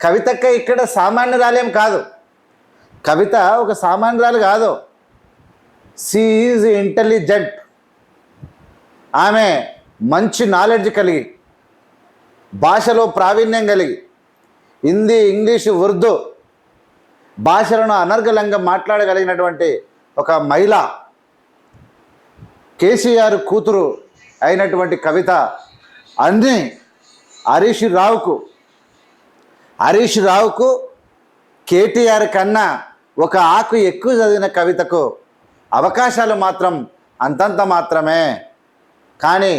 కవితక్క ఇక్కడ సామాన్యురాలేం కాదు. కవిత ఒక సామాన్యురాలు కాదు. సి ఈజ్ ఇంటెలిజెంట్ ఆమె మంచి నాలెడ్జ్ కలిగి భాషలో ప్రావీణ్యం కలిగి హిందీ ఇంగ్లీషు ఉర్దూ భాషలను అనర్గలంగా మాట్లాడగలిగినటువంటి ఒక మహిళ కేసీఆర్ కూతురు అయినటువంటి కవిత అన్నీ హరీష్ రావుకు హరీష్ రావుకు కేటీఆర్ కన్నా ఒక ఆకు ఎక్కువ చదివిన కవితకు అవకాశాలు మాత్రం అంతంత మాత్రమే. కానీ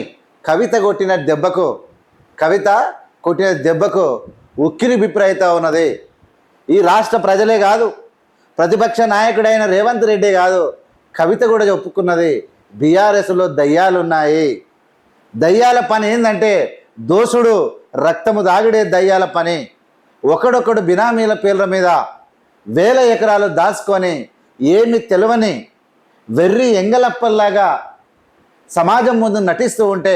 కవిత కొట్టిన దెబ్బకు కవిత కొట్టిన దెబ్బకు ఉక్కిరి బిప్రైత ఉన్నది. ఈ రాష్ట్ర ప్రజలే కాదు ప్రతిపక్ష నాయకుడైన రేవంత్ రెడ్డి కాదు కవిత కూడా చెప్పుకున్నది బీఆర్ఎస్లో దయ్యాలున్నాయి. దయ్యాల పని ఏంటంటే దోసుడు రక్తము దాగుడే దయ్యాల పని. ఒకడొకడు బినామీల పేర్ల మీద వేల ఎకరాలు దాచుకొని ఏమి తెలవని వెర్రి ఎంగలప్పల్లాగా సమాజం ముందు నటిస్తూ ఉంటే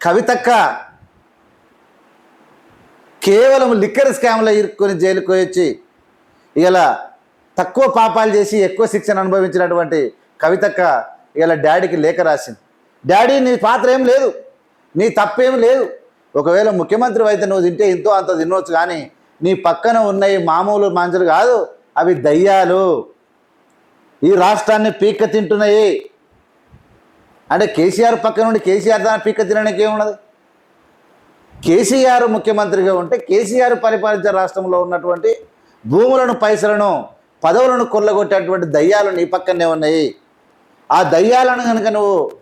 కవితక్క కేవలం లిక్కర్ స్కామ్లో ఇరుక్కొని జైలుకు వచ్చి ఇలా తక్కువ పాపాలు చేసి ఎక్కువ శిక్షణ అనుభవించినటువంటి కవితక్క ఇలా డాడీకి లేఖ రాసింది. డాడీ నీ పాత్ర ఏం లేదు. నీ తప్పేం లేదు. ఒకవేళ ముఖ్యమంత్రి అయితే నువ్వు తింటే ఇంతో అంత తినవచ్చు కానీ నీ పక్కన ఉన్నాయి మామూలు మాంజలు కాదు అవి దయ్యాలు. ఈ రాష్ట్రాన్ని పీక్క తింటున్నాయి. అంటే కేసీఆర్ పక్క నుండి కేసీఆర్ దాని పీక్క తినడానికి ఏమున్నది కేసీఆర్ ముఖ్యమంత్రిగా ఉంటే కేసీఆర్ పరిపాలించే రాష్ట్రంలో ఉన్నటువంటి భూములను పైసలను పదవులను కొల్లగొట్టేటువంటి దయ్యాలు నీ పక్కనే ఉన్నాయి. ఆ దయ్యాలను కనుక నువ్వు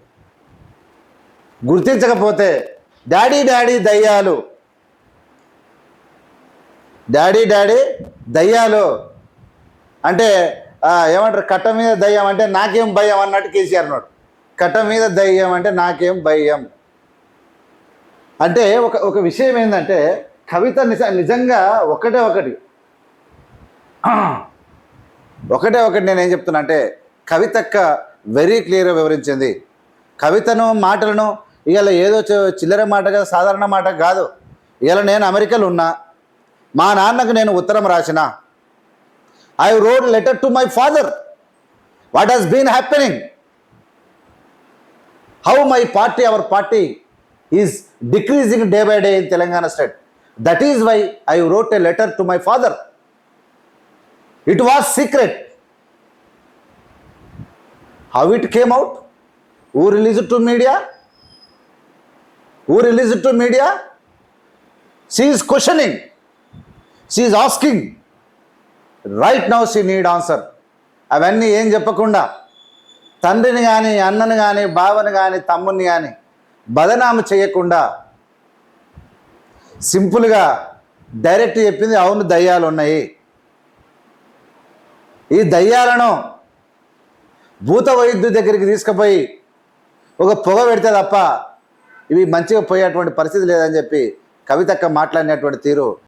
గుర్తించకపోతే డాడీ డాడీ దయ్యాలు డాడీ డాడీ దయ్యాలు. అంటే ఏమంటారు? కట్ట మీద దయ్యం అంటే నాకేం భయం అన్నట్టు కేసీఆర్ అన్నాడు. కట్ట మీద దయ్యం అంటే నాకేం భయం. అంటే ఒక ఒక విషయం ఏంటంటే కవిత నిజ నిజంగా ఒకటే ఒకటి. ఒకటే ఒకటి నేను ఏం చెప్తున్నా అంటే కవితక్క వెరీ క్లియర్గా వివరించింది. కవితను మాటలను ఇవాళ ఏదో చిల్లర చిల్లర మాటగా సాధారణ మాట కాదు. ఇవాళ నేను అమెరికాలో ఉన్నా మా నాన్నకు నేను ఉత్తరం రాసిన. I wrote letter to my father what has been happening how my party our party is decreasing day by day in Telangana state that is why I wrote a letter to my father it was secret how it came out who release to media who release to media she is questioning she is asking right now she need answer అవన్నీ ఏం చెప్పకుండా తండ్రిని కానీ అన్నని కానీ బావని కానీ తమ్ముని కానీ బదనాము చేయకుండా సింపుల్గా డైరెక్ట్ చెప్పింది అవును దయ్యాలు ఉన్నాయి. ఈ దయ్యాలను భూత వైద్యు దగ్గరికి తీసుకుపోయి ఒక పొగ పెడితే తప్ప ఇవి మంచిగా పోయేటువంటి పరిస్థితి లేదని చెప్పి కవితక్క మాట్లాడినటువంటి తీరు